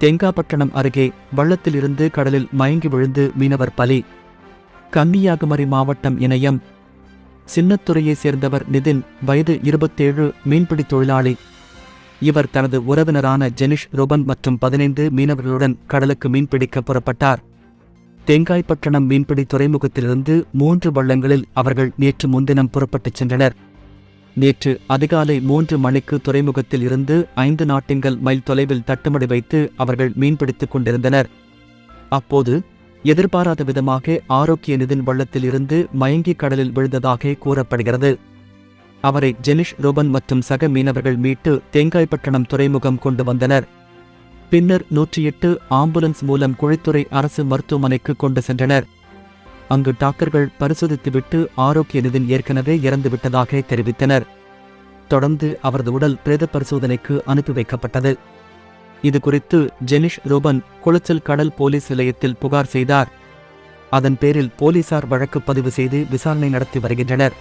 தெங்காப்பட்டணம் அருகே வள்ளத்திலிருந்து கடலில் மயங்கி விழுந்து மீனவர் பலி. கன்னியாகுமரி மாவட்டம் இணையம். சின்னத்துறையைச் சேர்ந்தவர் நிதின் வயது இருபத்தேழு மீன்பிடி தொழிலாளி. இவர் தனது உறவினரான ஜெனிஷ் ரோபன் மற்றும் பதினைந்து மீனவர்களுடன் கடலுக்கு மீன்பிடிக்க புறப்பட்டார். தேங்காய்பட்டணம் மீன்பிடி துறைமுகத்திலிருந்து மூன்று வள்ளங்களில் அவர்கள் நேற்று முன்தினம் புறப்பட்டுச் சென்றனர். நேற்று அதிகாலை மூன்று மணிக்கு துறைமுகத்தில் இருந்து ஐந்து நாட்டிங்கள் மைல் தொலைவில் தட்டுமடி வைத்து அவர்கள் மீன்பிடித்துக் கொண்டிருந்தனர். அப்போது எதிர்பாராத விதமாக ஆரோக்கிய நிதின் வள்ளத்தில் இருந்து மயங்கி கடலில் விழுந்ததாக கூறப்படுகிறது. அவரை ஜெனிஷ் ரோபன் மற்றும் சக மீனவர்கள் மீட்டு தேங்காய்பட்டணம் துறைமுகம் கொண்டு வந்தனர். பின்னர் நூற்றி எட்டு ஆம்புலன்ஸ் மூலம் குழித்துறை அரசு மருத்துவமனைக்கு கொண்டு சென்றனர். அங்கு டாக்டர்கள் பரிசோதித்துவிட்டு ஆரோக்கிய நிதின் ஏற்கனவே இறந்துவிட்டதாக தெரிவித்தனர். தொடர்ந்து அவரது உடல் பிரேத பரிசோதனைக்கு அனுப்பி வைக்கப்பட்டது. இது குறித்து ஜெனிஷ் ரோபன் குளச்சல் கடல் போலீஸ் நிலையத்தில் புகார் செய்தார். அதன் பேரில் போலீசார் வழக்கு பதிவு செய்து விசாரணை நடத்தி வருகின்றனர்.